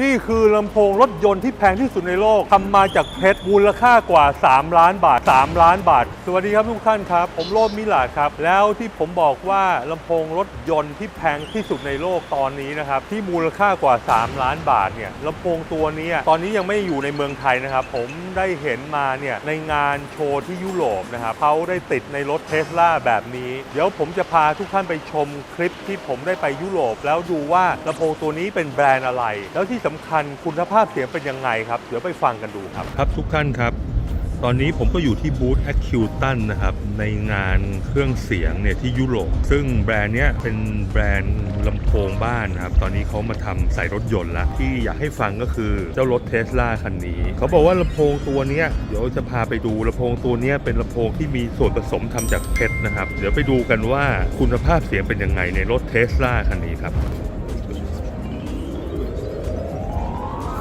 นี่คือลำโพงรถยนต์ที่แพงที่สุดในโลกทำมาจากเพชรมูลค่ากว่า 3 ล้านบาท 3 ล้านบาท สวัสดีครับทุกท่านครับ ผมโรดมิลาดครับ แล้วที่ผมบอกว่าลำโพงรถยนต์ที่แพงที่สุดในโลกตอนนี้นะครับ ที่มูลค่ากว่า 3 ล้านบาทเนี่ยลำโพงตัวนี้ตอนนี้ยังไม่อยู่ในเมืองไทยนะครับ ผมได้เห็นมาเนี่ยในงานโชว์ที่ยุโรปนะครับเขาได้ติดในรถเทสลาแบบนี้ เดี๋ยวผมจะพาทุกท่านไปชมคลิปที่ผมได้ไปยุโรป แล้วดูว่าลำโพงตัวนี้เป็นแบรนด์อะไรแล้วที่สำคัญคุณภาพเสียงเป็นยังไงครับ เดี๋ยวไปฟังกันดูครับ ครับทุกท่านครับ ตอนนี้ผมก็อยู่ที่บูธ a c u t a n นะครับ ในงานเครื่องเสียงเนี่ยที่ยุโรป ซึ่งแบรนด์เนี้ยเป็นแบรนด์ลำโพงบ้านนะครับ ตอนนี้เขามาทำใส่รถยนต์ล้วที่อยากให้ฟังก็คือเจ้ารถเทสลาคันนี้ เขาบอกว่าลำโพงตัวเนี้ยเดี๋ยวจะพาไปดูลำโพงตัวเนี้ยเป็นลำโพงที่มีส่วนผสมทำจากเพชรนะครับ เดี๋ยวไปดูกันว่าคุณภาพเสียงเป็นยังไงในรถเทสลาคันนี้ครับ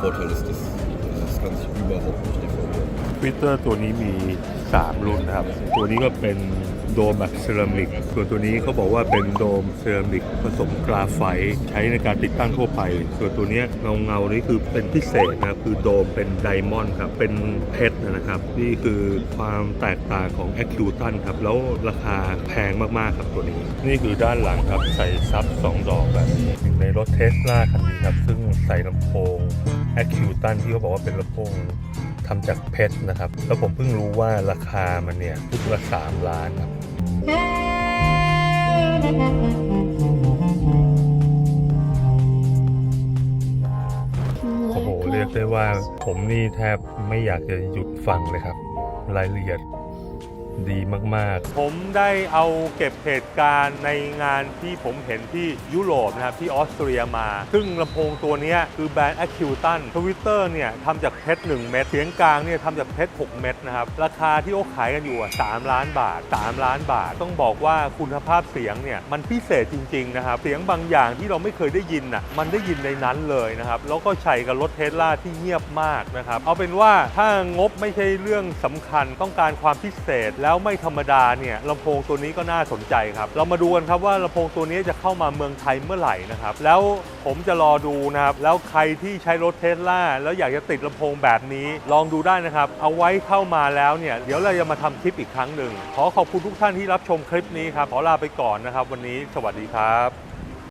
Vorteil ist das, das kann sich überhaupt nicht deformieren. ฟิลเตอร์ตัวนี้มี 3 รุ่นนะครับ ตัวนี้ก็เป็นโดมแบบเซรามิก ส่วนตัวนี้เขาบอกว่าเป็นโดมเซรามิกผสมกราไฟต์ใช้ในการติดตั้งทั่วไป ส่วนตัวเนี้ยเงาเงาๆนี้คือเป็นพิเศษนะครับคือโดมเป็นไดมอนด์ครับ เป็นเพชรนะครับ นี่คือความแตกต่างของ a c u t a n ครับ แล้วราคาแพงมาก ๆ ครับตัวนี้ นี่คือด้านหลังครับ ใส่ซับ 2 ดอกแบบนี้ในรถเทสลาคันนี้ครับ ซึ่งใส่ลำโพง แอคคิวตันที่เขาบอกว่าเป็นลำโพงทำจากเพชรนะครับ แล้วผมเพิ่งรู้ว่าราคามันเนี่ยทุกละสามล้านครับ โอ้โห เรียกได้ว่าผมนี่แทบไม่อยากจะหยุดฟังเลยครับ รายละเอียด ดีมากๆ ผมได้เอาเก็บเหตุการณ์ในงานที่ผมเห็นที่ยุโรปนะครับที่ออสเตรียมา ซึ่งลำโพงตัวนี้คือแบรนด์ a c u t a n ทวิตเตอร์เนี่ยทำจากเพชร1เม็ดเสียงกลางเนี่ยทำจากเพชร6เม็ดนะครับ ราคาที่เขาขายกันอยู่อะ3ล้านบาท 3 ล้านบาท ต้องบอกว่าคุณภาพเสียงเนี่ยมันพิเศษจริง ๆ นะครับ เสียงบางอย่างที่เราไม่เคยได้ยินน่ะมันได้ยินในนั้นเลยนะครับ แล้วก็ใช้กับรถเทสลาที่เงียบมากนะครับเอาเป็นว่าถ้างบไม่ใช่เรื่องสำคัญต้องการความพิเศษแล้วไม่ธรรมดาเนี่ยลำโพงตัวนี้ก็น่าสนใจครับ เรามาดูกันครับว่าลำโพงตัวนี้จะเข้ามาเมืองไทยเมื่อไหร่นะครับ แล้วผมจะรอดูนะครับ แล้วใครที่ใช้รถเทสลาแล้วอยากจะติดลำโพงแบบนี้ ลองดูได้นะครับ เอาไว้เข้ามาแล้วเนี่ย เดี๋ยวเราจะมาทำคลิปอีกครั้งหนึ่ง ขอขอบคุณทุกท่านที่รับชมคลิปนี้ครับ ขอลาไปก่อนนะครับ วันนี้สวัสดีครับ